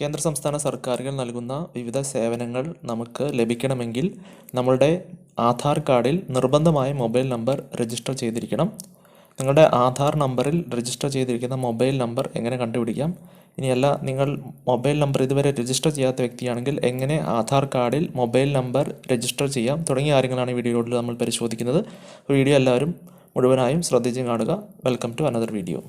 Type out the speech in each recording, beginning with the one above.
കേന്ദ്ര സംസ്ഥാന സർക്കാരുകൾ നൽകുന്ന വിവിധ സേവനങ്ങൾ നമുക്ക് ലഭിക്കണമെങ്കിൽ നമ്മളുടെ ആധാർ കാർഡിൽ നിർബന്ധമായ മൊബൈൽ നമ്പർ രജിസ്റ്റർ ചെയ്തിരിക്കണം. നിങ്ങളുടെ ആധാർ നമ്പറിൽ രജിസ്റ്റർ ചെയ്തിരിക്കുന്ന മൊബൈൽ നമ്പർ എങ്ങനെ കണ്ടുപിടിക്കാം? ഇനിയല്ല നിങ്ങൾ മൊബൈൽ നമ്പർ ഇതുവരെ രജിസ്റ്റർ ചെയ്യാത്ത വ്യക്തിയാണെങ്കിൽ എങ്ങനെ ആധാർ കാർഡിൽ മൊബൈൽ നമ്പർ രജിസ്റ്റർ ചെയ്യാം? തുടങ്ങിയ കാര്യങ്ങളാണ് ഈ വീഡിയോയിൽ നമ്മൾ പരിശോധിക്കുന്നത്. വീഡിയോ എല്ലാവരും മുഴുവനായും ശ്രദ്ധിച്ചും കാണുക. Welcome to another video.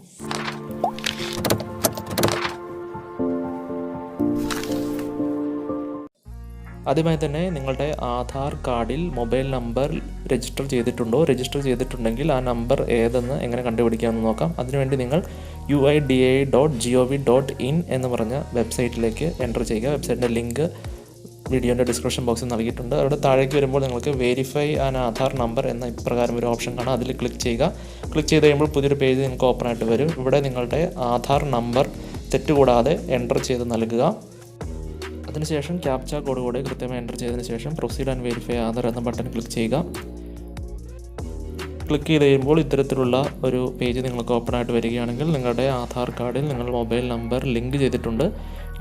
ആദ്യമായി തന്നെ നിങ്ങളുടെ ആധാർ കാർഡിൽ മൊബൈൽ നമ്പർ രജിസ്റ്റർ ചെയ്തിട്ടുണ്ടോ? രജിസ്റ്റർ ചെയ്തിട്ടുണ്ടെങ്കിൽ ആ നമ്പർ ഏതെന്ന് എങ്ങനെ കണ്ടുപിടിക്കാമെന്ന് നോക്കാം. അതിനുവേണ്ടി നിങ്ങൾ U I D I dot G O V dot in എന്ന് പറഞ്ഞ വെബ്സൈറ്റിലേക്ക് എന്റർ ചെയ്യുക. വെബ്സൈറ്റിന്റെ ലിങ്ക് വീഡിയോന്റെ ഡിസ്ക്രിപ്ഷൻ ബോക്സിൽ നൽകിയിട്ടുണ്ട്. അവിടെ താഴേക്ക് വരുമ്പോൾ നിങ്ങൾക്ക് വെരിഫൈ ആൻ ആധാർ നമ്പർ എന്ന ഇപ്രകാരം ഒരു ഓപ്ഷൻ കാണാം. അതിൽ ക്ലിക്ക് ചെയ്യുക. ക്ലിക്ക് ചെയ്ത് കഴിയുമ്പോൾ പുതിയൊരു പേജ് നിങ്ങൾക്ക് ഓപ്പൺ ആയിട്ട് വരും. ഇവിടെ നിങ്ങളുടെ ആധാർ നമ്പർ തെറ്റുകൂടാതെ എന്റർ ചെയ്ത് നൽകുക. അതിനുശേഷം ക്യാപ്ച കോഡ് കൂടെ കൃത്യമായി എന്റർ ചെയ്തതിന് ശേഷം പ്രൊസീഡ് ആൻഡ് വെരിഫൈ ആധാർ എന്ന ബട്ടൺ ക്ലിക്ക് ചെയ്യുക. ക്ലിക്ക് ചെയ്ത് കഴിയുമ്പോൾ ഇത്തരത്തിലുള്ള ഒരു പേജ് നിങ്ങൾക്ക് ഓപ്പൺ ആയിട്ട് വരികയാണെങ്കിൽ നിങ്ങളുടെ ആധാർ കാർഡിൽ നിങ്ങൾ മൊബൈൽ നമ്പർ ലിങ്ക് ചെയ്തിട്ടുണ്ട്.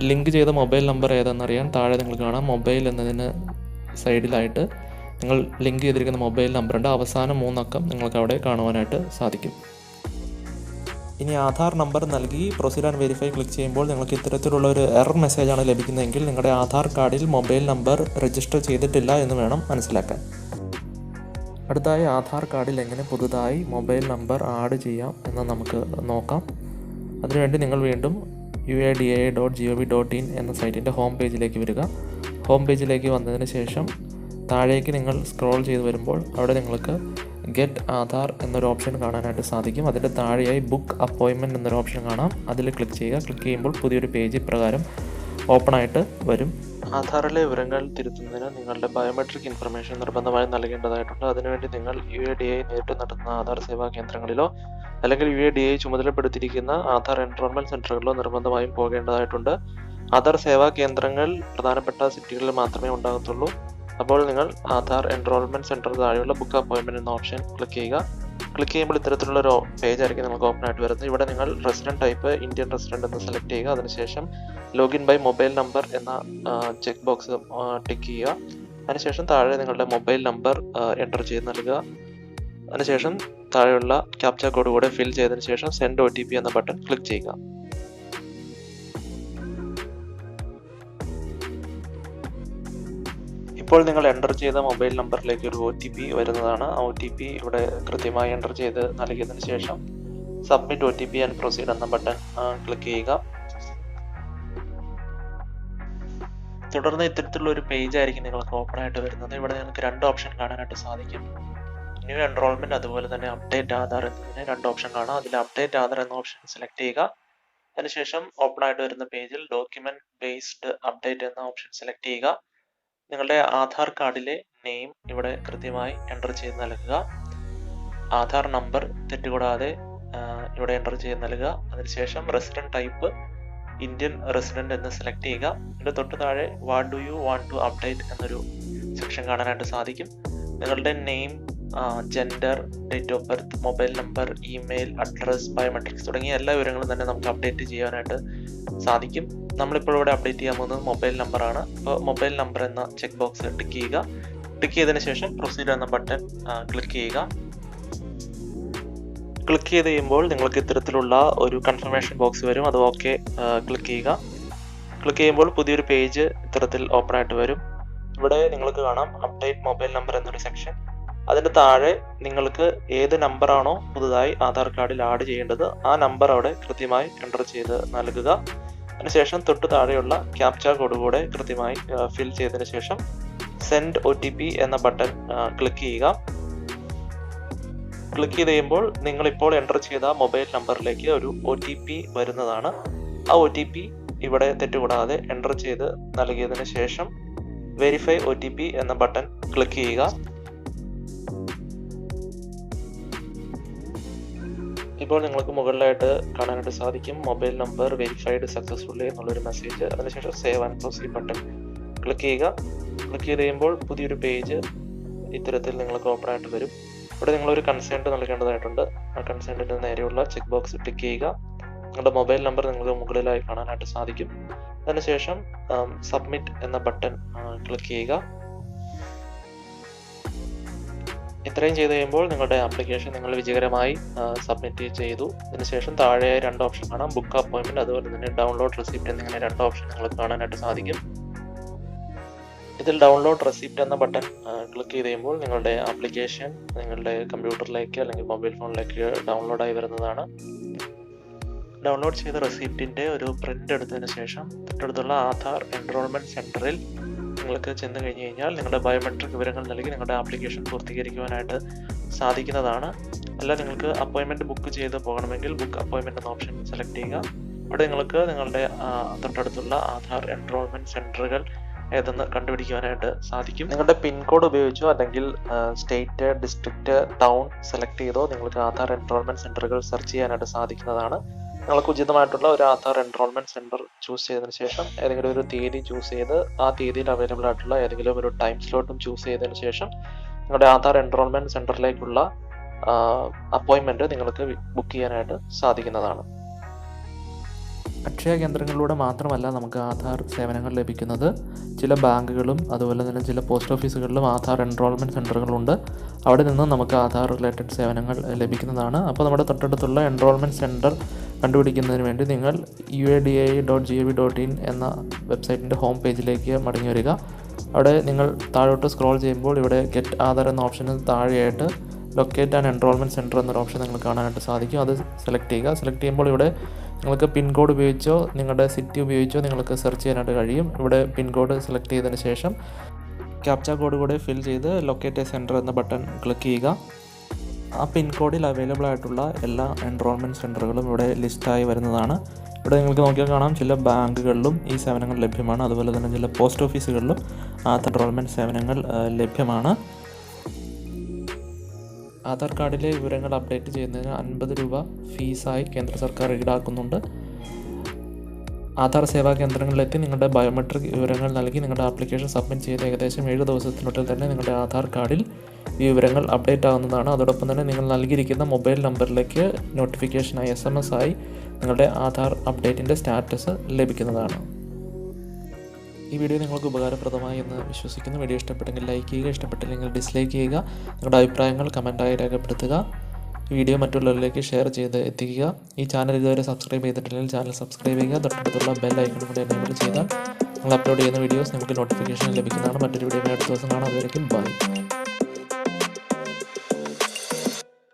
ലിങ്ക് ചെയ്ത മൊബൈൽ നമ്പർ ഏതെന്നറിയാൻ താഴെ നിങ്ങൾ കാണാം. മൊബൈൽ എന്നതിന് സൈഡിലായിട്ട് നിങ്ങൾ ലിങ്ക് ചെയ്തിരിക്കുന്ന മൊബൈൽ നമ്പറിന്റെ അവസാന മൂന്നക്കം നിങ്ങൾക്ക് അവിടെ കാണുവാനായിട്ട് സാധിക്കും. ഇനി ആധാർ നമ്പർ നൽകി പ്രൊസീഡ് ആൻഡ് വെരിഫൈ ക്ലിക്ക് ചെയ്യുമ്പോൾ നിങ്ങൾക്ക് ഇത്തരത്തിലുള്ള ഒരു എറർ മെസ്സേജ് ആണ് ലഭിക്കുന്നതെങ്കിൽ നിങ്ങളുടെ ആധാർ കാർഡിൽ മൊബൈൽ നമ്പർ രജിസ്റ്റർ ചെയ്തിട്ടില്ല എന്ന് വേണം മനസ്സിലാക്കാൻ. അടുത്തായി ആധാർ കാർഡിൽ എങ്ങനെ പുതുതായി മൊബൈൽ നമ്പർ ആഡ് ചെയ്യാം എന്ന് നമുക്ക് നോക്കാം. അതിനുവേണ്ടി നിങ്ങൾ വീണ്ടും U A D A dot G O V dot in എന്ന സൈറ്റിന്റെ ഹോം പേജിലേക്ക് വരിക. ഹോം പേജിലേക്ക് വന്നതിന് ശേഷം താഴേക്ക് നിങ്ങൾ സ്ക്രോൾ ചെയ്ത് വരുമ്പോൾ അവിടെ നിങ്ങൾക്ക് ഗെറ്റ് ആധാർ എന്നൊരു ഓപ്ഷൻ കാണാനായിട്ട് സാധിക്കും. അതിന്റെ താഴെയായി ബുക്ക് അപ്പോയിൻമെന്റ് എന്നൊരു ഓപ്ഷൻ കാണാം. അതിൽ ക്ലിക്ക് ചെയ്യുക. ക്ലിക്ക് ചെയ്യുമ്പോൾ പുതിയൊരു പേജ് ഇപ്രകാരം ഓപ്പൺ ആയിട്ട് വരും. ആധാറിലെ വിവരങ്ങൾ തിരുത്തുന്നതിന് നിങ്ങളുടെ ബയോമെട്രിക് ഇൻഫർമേഷൻ നിർബന്ധമായും നൽകേണ്ടതായിട്ടുണ്ട്. അതിനുവേണ്ടി നിങ്ങൾ യു എ ഡി ഐ നേരിട്ട് നടത്തുന്ന ആധാർ സേവാ കേന്ദ്രങ്ങളിലോ അല്ലെങ്കിൽ യു എ ഡി ഐ ചുമതലപ്പെടുത്തിയിരിക്കുന്ന ആധാർ എൻറോൾമെന്റ് സെന്ററുകളിലോ നിർബന്ധമായും പോകേണ്ടതായിട്ടുണ്ട്. ആധാർ സേവാ കേന്ദ്രങ്ങൾ പ്രധാനപ്പെട്ട സിറ്റികളിൽ മാത്രമേ ഉണ്ടാകത്തുള്ളൂ. അപ്പോൾ നിങ്ങൾ ആധാർ എൻറോൾമെന്റ് സെന്റർ താഴെയുള്ള ബുക്ക് അപ്പോയിൻമെന്റ് എന്ന ഓപ്ഷൻ ക്ലിക്ക് ചെയ്യുക. ക്ലിക്ക് ചെയ്യുമ്പോൾ ഇത്തരത്തിലുള്ള ഒരു പേജ് ആയിരിക്കും നിങ്ങൾക്ക് ഓപ്പൺ ആയിട്ട് വരുന്നത്. ഇവിടെ നിങ്ങൾ റെസിഡന്റ് ടൈപ്പ് ഇന്ത്യൻ റെസിഡന്റ് എന്ന് സെലക്ട് ചെയ്യുക. അതിനുശേഷം ലോഗിൻ ബൈ മൊബൈൽ നമ്പർ എന്ന ചെക്ക് ബോക്സ് ടിക്ക് ചെയ്യുക. അതിനുശേഷം താഴെ നിങ്ങളുടെ മൊബൈൽ നമ്പർ എന്റർ ചെയ്ത് നൽകുക. അതിനുശേഷം താഴെയുള്ള ക്യാപ്ച കോഡ് കൂടെ ഫിൽ ചെയ്തതിന് ശേഷം സെൻഡ് ഒ എന്ന ബട്ടൺ ക്ലിക്ക് ചെയ്യുക. ഇപ്പോൾ നിങ്ങൾ എന്റർ ചെയ്ത മൊബൈൽ നമ്പറിലേക്ക് ഒരു ഒ ടി പി വരുന്നതാണ്. ഒ ടി പി ഇവിടെ കൃത്യമായി എന്റർ ചെയ്ത് നൽകിയതിന് ശേഷം submit O T P and proceed എന്ന ബട്ടൺ ക്ലിക്ക് ചെയ്യുക. തുടർന്ന് ഇത്തരത്തിലുള്ള ഒരു പേജ് ആയിരിക്കും നിങ്ങൾക്ക് ഓപ്പൺ ആയിട്ട് വരുന്നത്. ഇവിടെ നിങ്ങൾക്ക് രണ്ട് ഓപ്ഷൻ കാണാനായിട്ട് സാധിക്കും. ന്യൂ എൻറോൾമെന്റ് അതുപോലെ തന്നെ അപ്ഡേറ്റ് ആധാർ എന്നതിന് രണ്ട് ഓപ്ഷൻ കാണാം. അതിൽ അപ്ഡേറ്റ് ആധാർ എന്ന ഓപ്ഷൻ സെലക്ട് ചെയ്യുക. അതിനുശേഷം ഓപ്പൺ ആയിട്ട് വരുന്ന പേജിൽ ഡോക്യുമെന്റ് ബേസ്ഡ് അപ്ഡേറ്റ് എന്ന ഓപ്ഷൻ സെലക്ട് ചെയ്യുക. നിങ്ങളുടെ ആധാർ കാർഡിലെ നെയിം ഇവിടെ കൃത്യമായി എന്റർ ചെയ്ത് നൽകുക. ആധാർ നമ്പർ തെറ്റുകൂടാതെ ഇവിടെ എന്റർ ചെയ്ത് നൽകുക. അതിനുശേഷം റെസിഡന്റ് ടൈപ്പ് ഇന്ത്യൻ റെസിഡന്റ് എന്ന് സെലക്ട് ചെയ്യുക. ഇതിന്റെ തൊട്ട് താഴെ what do you want to update എന്നൊരു സെക്ഷൻ കാണാനായിട്ട് സാധിക്കും. നിങ്ങളുടെ name gender date of birth mobile number email address biometrics തുടങ്ങിയ എല്ലാ വിവരങ്ങളും തന്നെ നമുക്ക് അപ്ഡേറ്റ് ചെയ്യാനായിട്ട് സാധിക്കും. നമ്മളിപ്പോൾ ഇവിടെ അപ്ഡേറ്റ് ചെയ്യാൻ പോകുന്നത് മൊബൈൽ നമ്പറാണ് അപ്പോൾ മൊബൈൽ നമ്പർ എന്ന ചെക്ക് ബോക്സ് ടിക്ക് ചെയ്യുക. ടിക്ക് ചെയ്തതിന് ശേഷം പ്രൊസീഡ് എന്ന ബട്ടൺ ക്ലിക്ക് ചെയ്യുക. ക്ലിക്ക് ചെയ്ത് കഴിയുമ്പോൾ നിങ്ങൾക്ക് ഇത്തരത്തിലുള്ള ഒരു കൺഫർമേഷൻ ബോക്സ് വരും. അത് ഓക്കെ ക്ലിക്ക് ചെയ്യുക. ക്ലിക്ക് ചെയ്യുമ്പോൾ പുതിയൊരു പേജ് ഇത്തരത്തിൽ ഓപ്പൺ ആയിട്ട് വരും. ഇവിടെ നിങ്ങൾക്ക് കാണാം അപ്ഡേറ്റ് മൊബൈൽ നമ്പർ എന്നൊരു സെക്ഷൻ അതിന്റെ താഴെ നിങ്ങൾക്ക് ഏത് നമ്പറാണോ പുതുതായി ആധാർ കാർഡിൽ ആഡ് ചെയ്യേണ്ടത് ആ നമ്പർ അവിടെ കൃത്യമായി എന്റർ ചെയ്ത് നൽകുക. അതിനുശേഷം തൊട്ട് താഴെയുള്ള ക്യാപ്ച കോഡ് കൂടെ കൃത്യമായി ഫിൽ ചെയ്തതിന് ശേഷം സെൻഡ് ഒ ടി പി എന്ന ബട്ടൺ ക്ലിക്ക് ചെയ്യുക. ക്ലിക്ക് ചെയ്ത് കഴിയുമ്പോൾ നിങ്ങൾ ഇപ്പോൾ എന്റർ ചെയ്ത മൊബൈൽ നമ്പറിലേക്ക് ഒരു ഒ ടി പി വരുന്നതാണ്. ആ ഒ ടി പി ഇവിടെ തെറ്റുകൂടാതെ എന്റർ ചെയ്ത് നൽകിയതിന് ശേഷം വെരിഫൈ ഒ ടി പി എന്ന ബട്ടൺ ക്ലിക്ക് ചെയ്യുക. ഇപ്പോൾ നിങ്ങൾക്ക് മുകളിലായിട്ട് കാണാനായിട്ട് സാധിക്കും. മൊബൈൽ നമ്പർ വെരിഫൈഡ് സക്സസ്ഫുള്ളി എന്നുള്ളൊരു മെസ്സേജ് അതിനുശേഷം save and proceed button click ചെയ്യുക. ക്ലിക്ക് ചെയ്ത് കഴിയുമ്പോൾ പുതിയൊരു പേജ് ഇത്തരത്തിൽ നിങ്ങൾക്ക് ഓപ്പൺ ആയിട്ട് വരും. ഇവിടെ നിങ്ങളൊരു കൺസേൺറ്റ് നൽകേണ്ടതായിട്ടുണ്ട്. ആ കൺസേൺറ്റിന്റെ നേരെയുള്ള ചെക്ക് ബോക്സ് ടിക്ക് ചെയ്യുക. നിങ്ങളുടെ മൊബൈൽ നമ്പർ നിങ്ങൾക്ക് മുകളിലായി കാണാനായിട്ട് സാധിക്കും. അതിനുശേഷം സബ്മിറ്റ് എന്ന ബട്ടൺ ക്ലിക്ക് ചെയ്യുക. ഇത്രയും ചെയ്ത് കഴിയുമ്പോൾ നിങ്ങളുടെ ആപ്ലിക്കേഷൻ നിങ്ങൾ വിജയകരമായി സബ്മിറ്റ് ചെയ്തു. അതിനുശേഷം താഴെ രണ്ട് ഓപ്ഷൻ കാണാം. ബുക്ക് അപ്പോയിൻമെന്റ് അതുപോലെ തന്നെ ഡൗൺലോഡ് റെസിപ്റ്റ് എന്നിങ്ങനെ രണ്ട് ഓപ്ഷൻ നിങ്ങൾക്ക് കാണാനായിട്ട് സാധിക്കും. ഇതിൽ ഡൗൺലോഡ് റെസിപ്റ്റ് എന്ന ബട്ടൺ ക്ലിക്ക് ചെയ്ത് കഴിയുമ്പോൾ നിങ്ങളുടെ ആപ്ലിക്കേഷൻ നിങ്ങളുടെ കമ്പ്യൂട്ടറിലേക്ക് അല്ലെങ്കിൽ മൊബൈൽ ഫോണിലേക്ക് ഡൗൺലോഡായി വരുന്നതാണ്. ഡൗൺലോഡ് ചെയ്ത റെസിപ്റ്റിന്റെ ഒരു പ്രിന്റ് എടുത്തതിന് ശേഷം തൊട്ടടുത്തുള്ള ആധാർ എൻറോൾമെന്റ് സെന്ററിൽ നിങ്ങൾക്ക് ചെന്ന് കഴിഞ്ഞ് കഴിഞ്ഞാൽ നിങ്ങളുടെ ബയോമെട്രിക് വിവരങ്ങൾ നൽകി നിങ്ങളുടെ ആപ്ലിക്കേഷൻ പൂർത്തീകരിക്കുവാനായിട്ട് സാധിക്കുന്നതാണ്. അല്ല നിങ്ങൾക്ക് അപ്പോയിൻമെന്റ് ബുക്ക് ചെയ്ത് പോകണമെങ്കിൽ ബുക്ക് അപ്പോയിൻമെന്റ് എന്ന ഓപ്ഷൻ സെലക്ട് ചെയ്യുക. അവിടെ നിങ്ങൾക്ക് നിങ്ങളുടെ തൊട്ടടുത്തുള്ള ആധാർ എൻറോൾമെന്റ് സെന്ററുകൾ ഏതെന്ന് കണ്ടുപിടിക്കുവാനായിട്ട് സാധിക്കും. നിങ്ങളുടെ പിൻകോഡ് ഉപയോഗിച്ചോ അല്ലെങ്കിൽ സ്റ്റേറ്റ് ഡിസ്ട്രിക്റ്റ് ടൗൺ സെലക്ട് ചെയ്തോ നിങ്ങൾക്ക് ആധാർ എൻറോൾമെന്റ് സെന്ററുകൾ സെർച്ച് ചെയ്യാനായിട്ട് സാധിക്കുന്നതാണ്. നിങ്ങൾക്ക് ഉചിതമായിട്ടുള്ള ഒരു ആധാർ എൻറോൾമെന്റ് സെന്റർ ചൂസ് ചെയ്തതിന് ശേഷം ഏതെങ്കിലും ഒരു തീയതി ചൂസ് ചെയ്ത് ആ തീയതിയിൽ അവൈലബിൾ ആയിട്ടുള്ള ഏതെങ്കിലും ഒരു ടൈം സ്ലോട്ടും ചൂസ് ചെയ്തതിന് ശേഷം നിങ്ങളുടെ ആധാർ എൻറോൾമെന്റ് സെന്ററിലേക്കുള്ള അപ്പോയിൻമെന്റ് നിങ്ങൾക്ക് ബുക്ക് ചെയ്യാനായിട്ട് സാധിക്കുന്നതാണ്. അക്ഷയ കേന്ദ്രങ്ങളിലൂടെ മാത്രമല്ല നമുക്ക് ആധാർ സേവനങ്ങൾ ലഭിക്കുന്നത്. ചില ബാങ്കുകളും അതുപോലെ തന്നെ ചില പോസ്റ്റ് ഓഫീസുകളിലും ആധാർ എൻറോൾമെന്റ് സെന്ററുകളുണ്ട് അവിടെ നിന്ന് നമുക്ക് ആധാർ റിലേറ്റഡ് സേവനങ്ങൾ ലഭിക്കുന്നതാണ്. അപ്പോൾ നമ്മുടെ തൊട്ടടുത്തുള്ള എൻറോൾമെന്റ് സെന്റർ കണ്ടുപിടിക്കുന്നതിന് വേണ്ടി നിങ്ങൾ U A D I dot G A V dot in എന്ന വെബ്സൈറ്റിന്റെ ഹോം പേജിലേക്ക് മടങ്ങി വരിക. അവിടെ നിങ്ങൾ താഴോട്ട് സ്ക്രോൾ ചെയ്യുമ്പോൾ ഇവിടെ ഗെറ്റ് ആധാർ എന്ന ഓപ്ഷന് താഴെയായിട്ട് ലൊക്കേറ്റ് ആൻഡ് എൻറോൾമെന്റ് സെന്റർ എന്നൊരു ഓപ്ഷൻ നിങ്ങൾക്ക് കാണാനായിട്ട് സാധിക്കും. അത് സെലക്ട് ചെയ്യുക. സെലക്ട് ചെയ്യുമ്പോൾ ഇവിടെ നിങ്ങൾക്ക് പിൻകോഡ് ഉപയോഗിച്ചോ നിങ്ങളുടെ സിറ്റി ഉപയോഗിച്ചോ നിങ്ങൾക്ക് സെർച്ച് ചെയ്യാനായിട്ട് കഴിയും. ഇവിടെ പിൻകോഡ് സെലക്ട് ചെയ്തതിന് ശേഷം ക്യാപ്ച കോഡ് കൂടെ ഫിൽ ചെയ്ത് ലൊക്കേറ്റ് സെന്റർ എന്ന ബട്ടൺ ക്ലിക്ക് ചെയ്യുക. ആ പിൻകോഡിൽ അവൈലബിൾ ആയിട്ടുള്ള എല്ലാ എൻറോൾമെന്റ് സെന്ററുകളും ഇവിടെ ലിസ്റ്റായി വരുന്നതാണ്. ഇവിടെ നിങ്ങൾക്ക് നോക്കിയാൽ കാണാം ചില ബാങ്കുകളിലും ഈ സേവനങ്ങൾ ലഭ്യമാണ്. അതുപോലെ തന്നെ ചില പോസ്റ്റ് ഓഫീസുകളിലും ആ എൻറോൾമെന്റ് സേവനങ്ങൾ ലഭ്യമാണ്. ആധാർ കാർഡിലെ വിവരങ്ങൾ അപ്ഡേറ്റ് ചെയ്യുന്നതിന് അൻപത് രൂപ ഫീസായി കേന്ദ്ര സർക്കാർ ഈടാക്കുന്നുണ്ട്. ആധാർ സേവാ കേന്ദ്രങ്ങളിലെത്തി നിങ്ങളുടെ ബയോമെട്രിക് വിവരങ്ങൾ നൽകി നിങ്ങളുടെ ആപ്ലിക്കേഷൻ സബ്മിറ്റ് ചെയ്ത് ഏകദേശം ഏഴ് ദിവസത്തിനുള്ളിൽ തന്നെ നിങ്ങളുടെ ആധാർ കാർഡിൽ ഈ വിവരങ്ങൾ അപ്ഡേറ്റ് ആകുന്നതാണ് അതോടൊപ്പം തന്നെ നിങ്ങൾ നൽകിയിരിക്കുന്ന മൊബൈൽ നമ്പറിലേക്ക് നോട്ടിഫിക്കേഷനായി എസ് എം എസ് ആയി നിങ്ങളുടെ ആധാർ അപ്ഡേറ്റിന്റെ സ്റ്റാറ്റസ് ലഭിക്കുന്നതാണ്. ഈ വീഡിയോ നിങ്ങൾക്ക് ഉപകാരപ്രദമായി എന്ന് വിശ്വസിക്കുന്നു. വീഡിയോ ഇഷ്ടപ്പെട്ടെങ്കിൽ ലൈക്ക് ചെയ്യുക ഇഷ്ടപ്പെട്ടില്ലെങ്കിൽ ഡിസ്ലൈക്ക് ചെയ്യുക. നിങ്ങളുടെ അഭിപ്രായങ്ങൾ കമന്റായി രേഖപ്പെടുത്തുക. വീഡിയോ മറ്റുള്ളവരിലേക്ക് ഷെയർ ചെയ്ത് എത്തിക്കുക. ഈ ചാനൽ ഇതുവരെ സബ്സ്ക്രൈബ് ചെയ്തിട്ടില്ലെങ്കിൽ ചാനൽ സബ്സ്ക്രൈബ് ചെയ്യുക. തൊട്ടടുത്തുള്ള ബെൽ ഐക്കണും കൂടി എനേബിൾ ചെയ്താൽ നിങ്ങൾ അപ്ലോഡ് ചെയ്യുന്ന വീഡിയോസ് നിങ്ങൾക്ക് നോട്ടിഫിക്കേഷൻ ലഭിക്കുന്നതാണ്. മറ്റൊരു വീഡിയോ അടുത്ത ദിവസം കാണാം. അതുവരെയും ബൈ